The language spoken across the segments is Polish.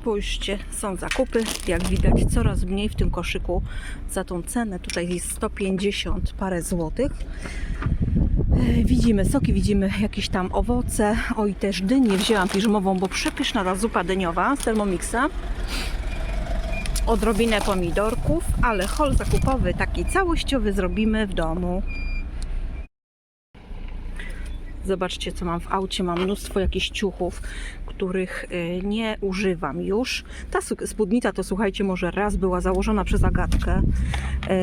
Spójrzcie, są zakupy. Jak widać, coraz mniej w tym koszyku za tą cenę. Tutaj jest 150 parę złotych. E, Widzimy soki, widzimy jakieś tam owoce. Oj, też dynię wzięłam piżmową, bo przepyszna ta zupa dyniowa z Thermomixa. Odrobinę pomidorków, ale hol zakupowy taki całościowy zrobimy w domu. Zobaczcie, co mam w aucie. Mam mnóstwo jakichś ciuchów, których y, nie używam już. Ta spódnica to słuchajcie, może raz była założona przez Agatkę.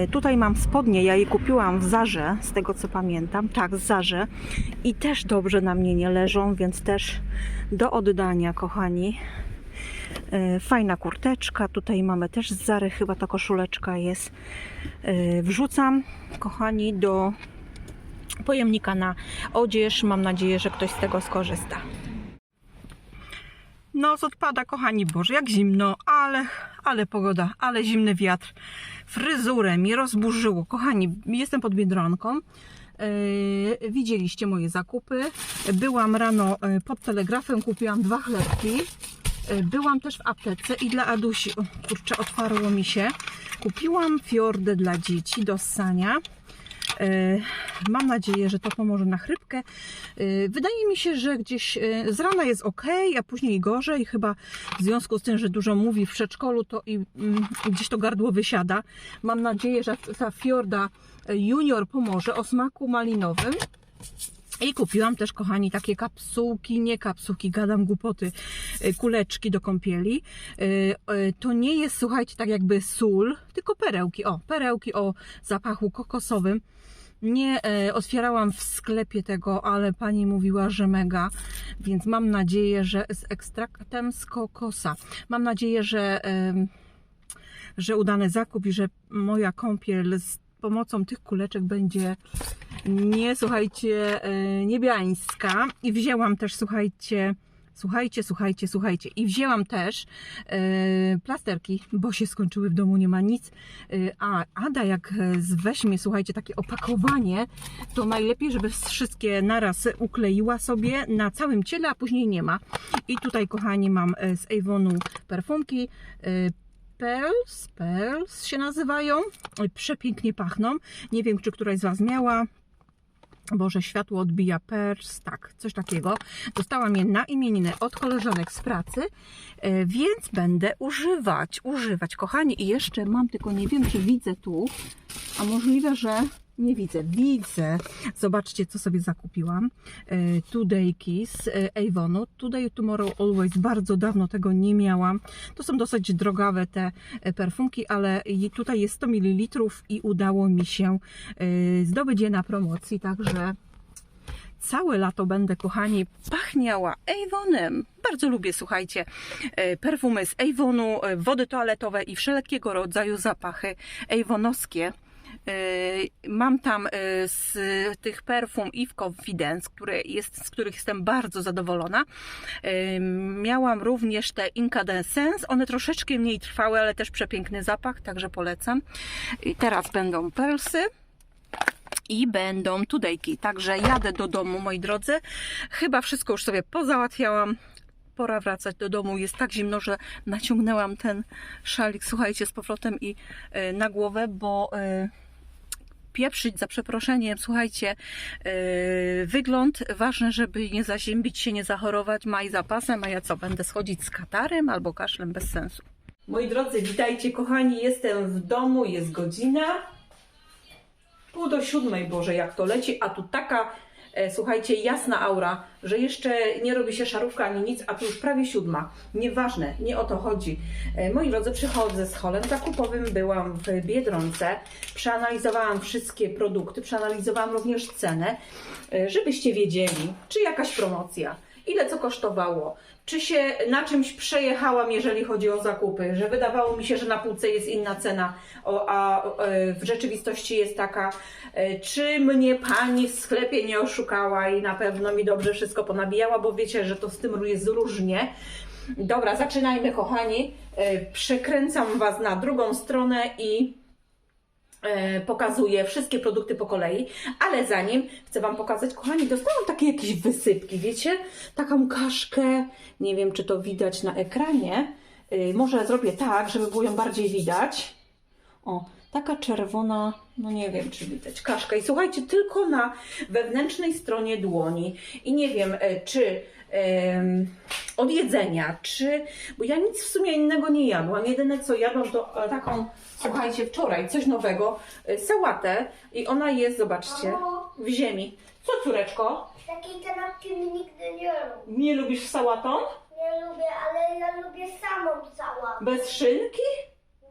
Y, Tutaj mam spodnie, ja je kupiłam w Zarze, z tego co pamiętam. Tak, z Zarze. I też dobrze na mnie nie leżą, więc też do oddania, kochani. Y, Fajna kurteczka. Tutaj mamy też z Zary, chyba ta koszuleczka jest. Wrzucam, kochani, do pojemnika na odzież. Mam nadzieję, że ktoś z tego skorzysta. Noc odpada, kochani Boże, jak zimno, ale, ale pogoda, ale zimny wiatr. Fryzurę mi rozburzyło. Kochani, jestem pod Biedronką. Yy, widzieliście moje zakupy. Byłam rano yy, pod telegrafem, kupiłam dwa chlebki. Yy, Byłam też w aptece i dla Adusi, o, kurczę, otwarło mi się. Kupiłam fiordę dla dzieci do ssania. E, Mam nadzieję, że to pomoże na chrypkę. E, Wydaje mi się, że gdzieś e, z rana jest ok, a później gorzej. Chyba w związku z tym, że dużo mówi w przedszkolu, to i mm, gdzieś to gardło wysiada. Mam nadzieję, że ta Fiorda Junior pomoże o smaku malinowym. I kupiłam też, kochani, takie kapsułki, nie kapsułki, gadam głupoty, y, kuleczki do kąpieli. Y, y, To nie jest, słuchajcie, tak jakby sól, tylko perełki. O, perełki o zapachu kokosowym. Nie e, otwierałam w sklepie tego, ale pani mówiła, że mega, więc mam nadzieję, że z ekstraktem z kokosa. Mam nadzieję, że, że udany zakup i że moja kąpiel z pomocą tych kuleczek będzie nie, słuchajcie, e, niebiańska. I wzięłam też, słuchajcie, słuchajcie, słuchajcie, słuchajcie. I wzięłam też e, plasterki, bo się skończyły w domu, nie ma nic. E, a Ada, jak weźmie, słuchajcie, takie opakowanie, to najlepiej, żeby wszystkie naraz ukleiła sobie na całym ciele, a później nie ma. I tutaj, kochani, mam z Avonu perfumki. e, Pearls, Pearls się nazywają. Przepięknie pachną. Nie wiem, czy któraś z Was miała. Boże, światło odbija Pearls, tak, coś takiego. Dostałam je na imieniny od koleżanek z pracy, e, więc będę używać, używać, kochani. I jeszcze mam, tylko nie wiem, czy widzę tu, a możliwe, że nie widzę. Widzę. Zobaczcie, co sobie zakupiłam. E, Todayki z e, Avonu. Today, Tomorrow, Always. Bardzo dawno tego nie miałam. To są dosyć drogawe te e, perfumki, ale tutaj jest 100 ml i udało mi się zdobyć je na promocji, także całe lato będę, kochani, pachniała Avonem. Bardzo lubię, słuchajcie, perfumy z Avonu, wody toaletowe i wszelkiego rodzaju zapachy avonowskie. E, Mam tam e, z tych perfum i w Confidence, które jest, z których jestem bardzo zadowolona. E, Miałam również te Incandescence. One troszeczkę mniej trwały, ale też przepiękny zapach, także polecam. I teraz będą Pearlsy i będą tudejki. Także jadę do domu, moi drodzy. Chyba wszystko już sobie pozałatwiałam. Pora wracać do domu. Jest tak zimno, że naciągnęłam ten szalik, słuchajcie, z powrotem i na głowę, bo pieprzyć za przeproszeniem, słuchajcie, e, wygląd, ważne, żeby nie zaziębić się, nie zachorować, maj zapasem, a ja co, będę schodzić z katarem albo kaszlem bez sensu. Moi drodzy, witajcie kochani, jestem w domu, jest godzina pół do siódmej, Boże, jak to leci, a tu taka, słuchajcie, jasna aura, że jeszcze nie robi się szarówka ani nic, a tu już prawie siódma. Nieważne, nie o to chodzi. E, moi drodzy, przychodzę z holem zakupowym, byłam w Biedronce, przeanalizowałam wszystkie produkty, przeanalizowałam również cenę, e, żebyście wiedzieli, czy jakaś promocja, ile co kosztowało, czy się na czymś przejechałam, jeżeli chodzi o zakupy, że wydawało mi się, że na półce jest inna cena, a e, w rzeczywistości jest taka, e, czy mnie pani w sklepie nie oszukała i na pewno mi dobrze wszystko ponabijała, bo wiecie, że to z tym jest różnie. Dobra, zaczynajmy kochani. E, Przekręcam Was na drugą stronę i pokazuję wszystkie produkty po kolei, ale zanim chcę Wam pokazać, kochani, dostałam takie jakieś wysypki, wiecie? Taką kaszkę, nie wiem czy to widać na ekranie, Y, Może zrobię tak, żeby było ją bardziej widać. O, taka czerwona, no nie wiem czy widać, kaszka. I słuchajcie, tylko na wewnętrznej stronie dłoni. I nie wiem, e, czy od jedzenia, czy. Bo ja nic w sumie innego nie jadłam. Jedyne co jadłam to e, taką, słuchajcie, wczoraj coś nowego, e, sałatę. I ona jest, zobaczcie, w ziemi. Co córeczko? takiej kanapki mi nigdy nie lubię. Nie lubisz sałatą? Nie lubię, ale ja lubię samą sałatę. Bez szynki?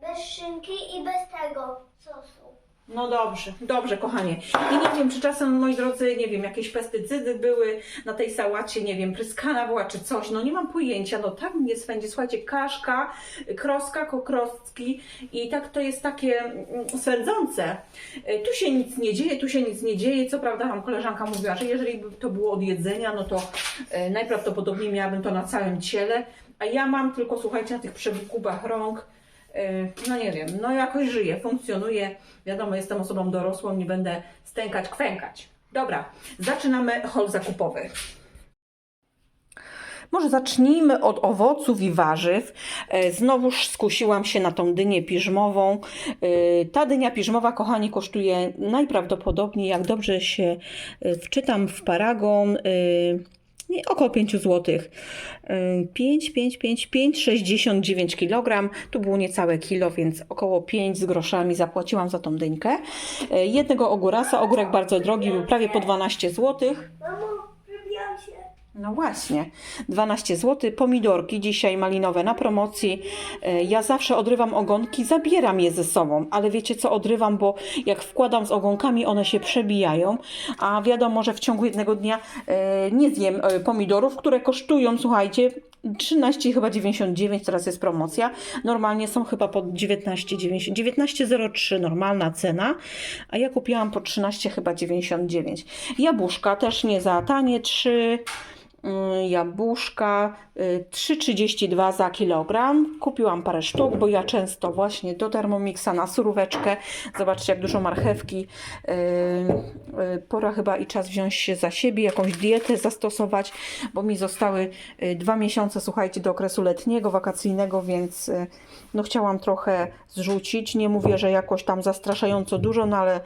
Bez szynki i bez tego sosu. No dobrze, dobrze, kochanie. I nie wiem, czy czasem, moi drodzy, nie wiem, jakieś pestycydy były na tej sałacie, nie wiem, pryskana była czy coś, no nie mam pojęcia, no tak mnie swędzi, słuchajcie, kaszka, kroska, kokrostki i tak to jest takie mm, swędzące. Y, Tu się nic nie dzieje, tu się nic nie dzieje, co prawda tam koleżanka mówiła, że jeżeli by to było od jedzenia, no to y, najprawdopodobniej miałabym to na całym ciele, a ja mam tylko, słuchajcie, na tych przegubach rąk, no nie wiem, no jakoś żyję, funkcjonuję. Wiadomo, jestem osobą dorosłą, nie będę stękać, kwękać. Dobra, zaczynamy haul zakupowy. Może zacznijmy od owoców i warzyw. E, Znowuż skusiłam się na tą dynię piżmową. E, Ta dynia piżmowa, kochani, kosztuje najprawdopodobniej, jak dobrze się e, wczytam w paragon, około 5 zł. 5, 5, 5, 5, 69 kg. Tu było niecałe kilo, więc około 5 z groszami zapłaciłam za tą dyńkę. E, Jednego ogórasa, ogórek bardzo drogi, był prawie po 12 zł. No właśnie, 12 zł. Pomidorki dzisiaj malinowe na promocji. E, Ja zawsze odrywam ogonki, zabieram je ze sobą, ale wiecie co odrywam, bo jak wkładam z ogonkami, one się przebijają, a wiadomo, że w ciągu jednego dnia e, nie zjem e, pomidorów, które kosztują, słuchajcie, 13 chyba 99, teraz jest promocja. Normalnie są chyba po 19,90. 19,03 normalna cena, a ja kupiłam po 13 chyba 99. Jabłuszka też nie za tanie, 3 y, jabłuszka y, 3,32 za kilogram. Kupiłam parę sztuk, bo ja często właśnie do Thermomixa na suróweczkę. Zobaczcie, jak dużo marchewki. Y, y, Pora chyba i czas wziąć się za siebie, jakąś dietę zastosować, bo mi zostały y, dwa miesiące, słuchajcie, do okresu letniego, wakacyjnego, więc y, no chciałam trochę zrzucić. Nie mówię, że jakoś tam zastraszająco dużo, no ale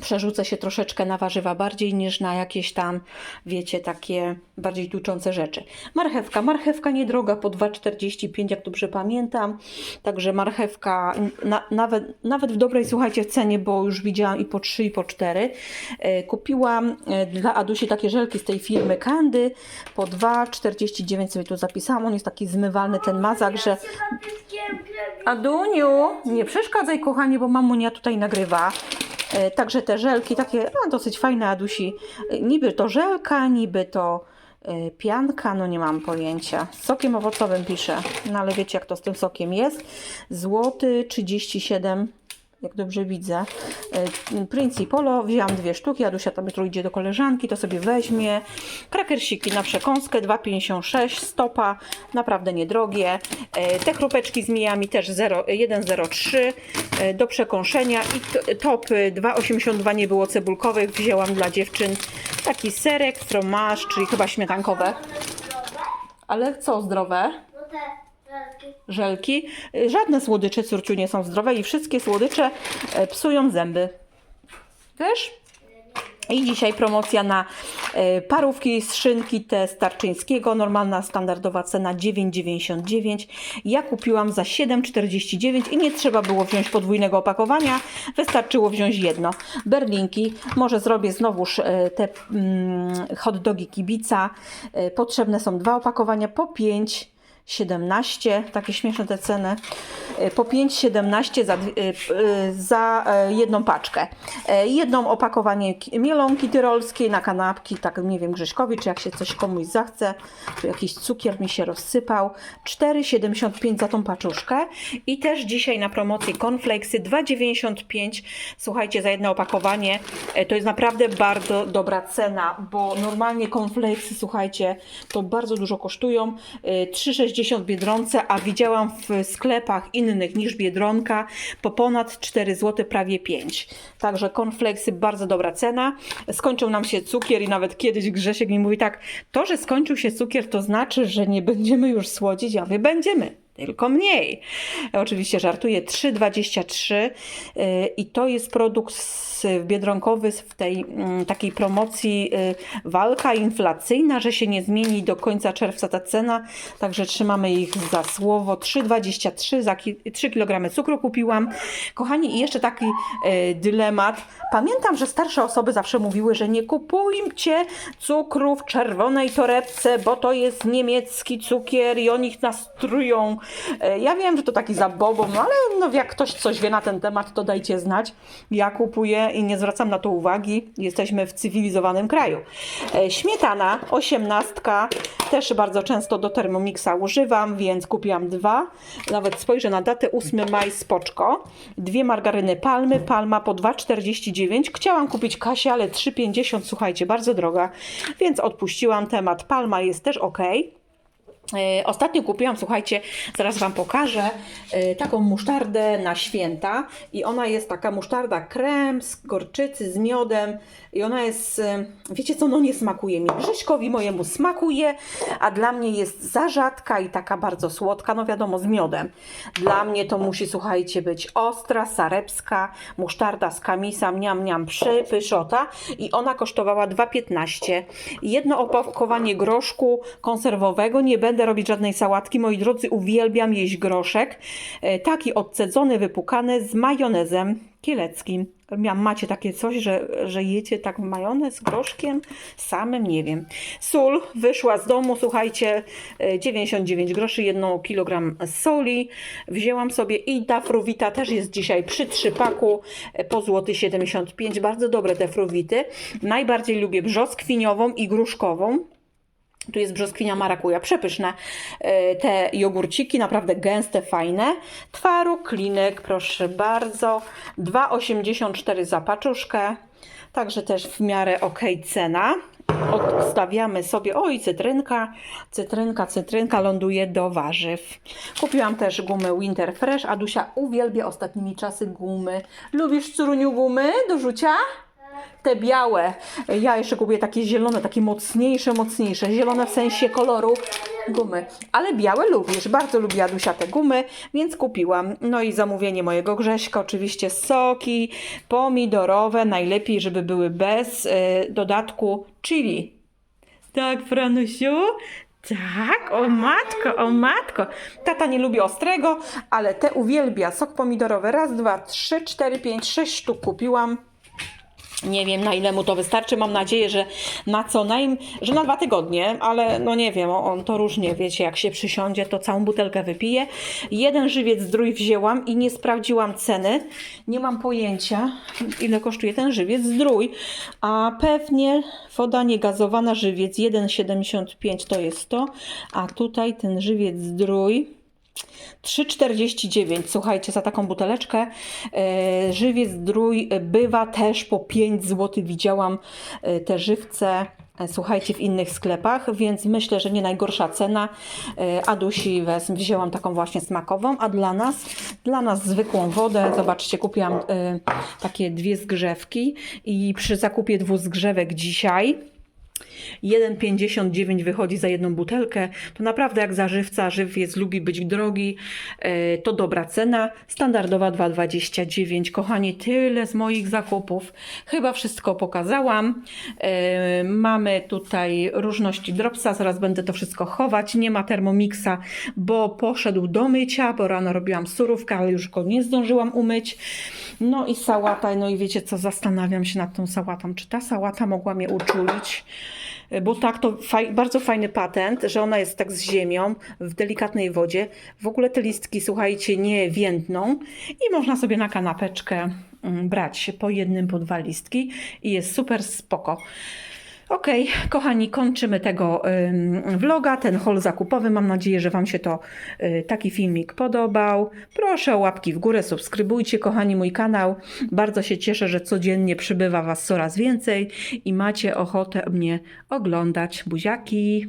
przerzucę się troszeczkę na warzywa bardziej niż na jakieś tam, wiecie, takie bardziej tłuczące rzeczy. Marchewka. Marchewka niedroga, po 2,45, jak dobrze pamiętam. Także marchewka na, nawet, nawet w dobrej, słuchajcie, cenie, bo już widziałam i po 3, i po 4. E, Kupiłam e, dla Adusi takie żelki z tej firmy Candy po 2,49 sobie tu zapisałam. On jest taki zmywalny, ten mazak, że. Aduniu, nie przeszkadzaj kochanie, bo mamunia tutaj nagrywa. E, Także te żelki takie no, dosyć fajne Adusi. E, Niby to żelka, niby to e, pianka, no nie mam pojęcia. Z sokiem owocowym piszę, no ale wiecie jak to z tym sokiem jest. Złoty 37 jak dobrze widzę. E, Princi Polo, wzięłam dwie sztuki, Adusia tam jutro idzie do koleżanki, to sobie weźmie. Krakersiki na przekąskę, 2,56, stopa, naprawdę niedrogie. E, Te chrupeczki z mijami też 0 1,03 e, do przekąszenia i t- top 2,82 nie było cebulkowych, wzięłam dla dziewczyn taki serek, fromaż, czyli chyba śmietankowe. Ale co zdrowe? Żelki. Żadne słodycze córciu nie są zdrowe i wszystkie słodycze e, psują zęby. Wiesz? I dzisiaj promocja na e, parówki z szynki te Starczyńskiego. Normalna, standardowa cena 9,99. Ja kupiłam za 7,49 i nie trzeba było wziąć podwójnego opakowania. Wystarczyło wziąć jedno. Berlinki. Może zrobię znowuż e, te mm, hot dogi kibica. Potrzebne są dwa opakowania po 5. 17, takie śmieszne te ceny, E, po 5,17 za, e, e, za jedną paczkę. Jedną opakowanie ki- mielonki tyrolskiej na kanapki, tak nie wiem Grześkowi, czy jak się coś komuś zachce, tu jakiś cukier mi się rozsypał, 4,75 za tą paczuszkę. I też dzisiaj na promocji cornflakesy 2,95, słuchajcie, za jedno opakowanie, to jest naprawdę bardzo dobra cena, bo normalnie cornflakesy, słuchajcie, to bardzo dużo kosztują, E, 3,60 w Biedronce, a widziałam w sklepach innych niż Biedronka po ponad 4 zł, prawie 5. Także cornflakesy bardzo dobra cena. Skończył nam się cukier i nawet kiedyś Grzesiek mi mówi tak, to, że skończył się cukier, to znaczy, że nie będziemy już słodzić. Ja mówię, będziemy. Tylko mniej. Oczywiście żartuję, 3,23 yy, i to jest produkt biedronkowy w tej mm, takiej promocji yy, walka inflacyjna, że się nie zmieni do końca czerwca ta cena, także trzymamy ich za słowo. 3,23 za ki- 3 kg cukru kupiłam. Kochani, i jeszcze taki yy, dylemat. Pamiętam, że starsze osoby zawsze mówiły, że nie kupujcie cukru w czerwonej torebce, bo to jest niemiecki cukier i oni ich nastrują. E, Ja wiem, że to taki zabobon, no ale no, jak ktoś coś wie na ten temat, to dajcie znać. Ja kupuję i nie zwracam na to uwagi. Jesteśmy w cywilizowanym kraju. E, Śmietana, osiemnastka, też bardzo często do Thermomixa używam, więc kupiłam dwa. Nawet spojrzę na datę 8 maj spoczko. Dwie margaryny Palmy, Palma po 2,49. Chciałam kupić Kasię, ale 3,50, słuchajcie, bardzo droga, więc odpuściłam temat. Palma jest też ok. E, Ostatnio kupiłam, słuchajcie, zaraz Wam pokażę, e, taką musztardę na święta i ona jest taka musztarda krem z gorczycy, z miodem i ona jest, e, wiecie co, no nie smakuje mi. Grześkowi mojemu smakuje, a dla mnie jest za rzadka i taka bardzo słodka, no wiadomo, z miodem. Dla mnie to musi, słuchajcie, być ostra, sarepska, musztarda z kamisa, mniam, mniam, przy, pyszota i ona kosztowała 2,15. Jedno opakowanie groszku konserwowego, nie będę robić żadnej sałatki, moi drodzy, uwielbiam jeść groszek, E, taki odcedzony, wypukany z majonezem kieleckim. Macie takie coś, że, że jecie tak majonez groszkiem? Samym nie wiem. Sól wyszła z domu, słuchajcie, e, 99 groszy, 1 kg soli. Wzięłam sobie i ta fruwita też jest dzisiaj przy trzypaku e, po złoty 75. Bardzo dobre te fruwity. Najbardziej lubię brzoskwiniową i gruszkową. Tu jest brzoskwinia marakuja, przepyszne e, te jogurciki, naprawdę gęste, fajne. Twaróg, klinek, proszę bardzo, 2,84 za paczuszkę, także też w miarę ok cena. Odstawiamy sobie, oj cytrynka, cytrynka, cytrynka ląduje do warzyw. Kupiłam też gumę Winter Fresh, Adusia uwielbia ostatnimi czasy gumy. Lubisz curuniu gumy do rzucia? Te białe. Ja jeszcze kupuję takie zielone, takie mocniejsze, mocniejsze. Zielone w sensie koloru gumy. Ale białe lubisz. Bardzo lubi Adusia te gumy, więc kupiłam. No i zamówienie mojego Grześka. Oczywiście soki pomidorowe. Najlepiej, żeby były bez y, dodatku chili. Tak, Franusiu? Tak, o matko, o matko. Tata nie lubi ostrego, ale te uwielbia. Sok pomidorowy. Raz, dwa, trzy, cztery, pięć, sześć sztuk kupiłam. Nie wiem na ile mu to wystarczy. Mam nadzieję, że na co najmniej, że na dwa tygodnie, ale no nie wiem, on to różnie, wiecie, jak się przysiądzie, to całą butelkę wypije. Jeden żywiec zdrój wzięłam i nie sprawdziłam ceny. Nie mam pojęcia, ile kosztuje ten żywiec zdrój, a pewnie woda niegazowana żywiec 1,75 to jest to, a tutaj ten żywiec zdrój 3,49. Słuchajcie, za taką buteleczkę e, żywiec drój bywa też po 5 zł. Widziałam e, te żywce. e, Słuchajcie, w innych sklepach, więc myślę, że nie najgorsza cena. Adusi wez, wzięłam taką właśnie smakową, a dla nas, dla nas zwykłą wodę. Zobaczcie, kupiłam takie dwie zgrzewki i przy zakupie dwóch zgrzewek dzisiaj 1,59 wychodzi za jedną butelkę. To naprawdę jak zażywca, żywiec lubi być drogi, e, to dobra cena. Standardowa 2,29. Kochani, tyle z moich zakupów. Chyba wszystko pokazałam. E, Mamy tutaj różności dropsa, zaraz będę to wszystko chować. Nie ma termomixa, bo poszedł do mycia, bo rano robiłam surówkę, ale już go nie zdążyłam umyć. No i sałata, no i wiecie co, zastanawiam się nad tą sałatą. Czy ta sałata mogła mnie uczulić? Bo tak, to faj, bardzo fajny patent, że ona jest tak z ziemią, w delikatnej wodzie. W ogóle te listki, słuchajcie, nie więdną i można sobie na kanapeczkę mm, brać po jednym, po dwa listki i jest super spoko. Okej, kochani, kończymy tego vloga, ten haul zakupowy. Mam nadzieję, że Wam się to y, taki filmik podobał. Proszę o łapki w górę, subskrybujcie, kochani, mój kanał. Bardzo się cieszę, że codziennie przybywa Was coraz więcej i macie ochotę mnie oglądać. Buziaki!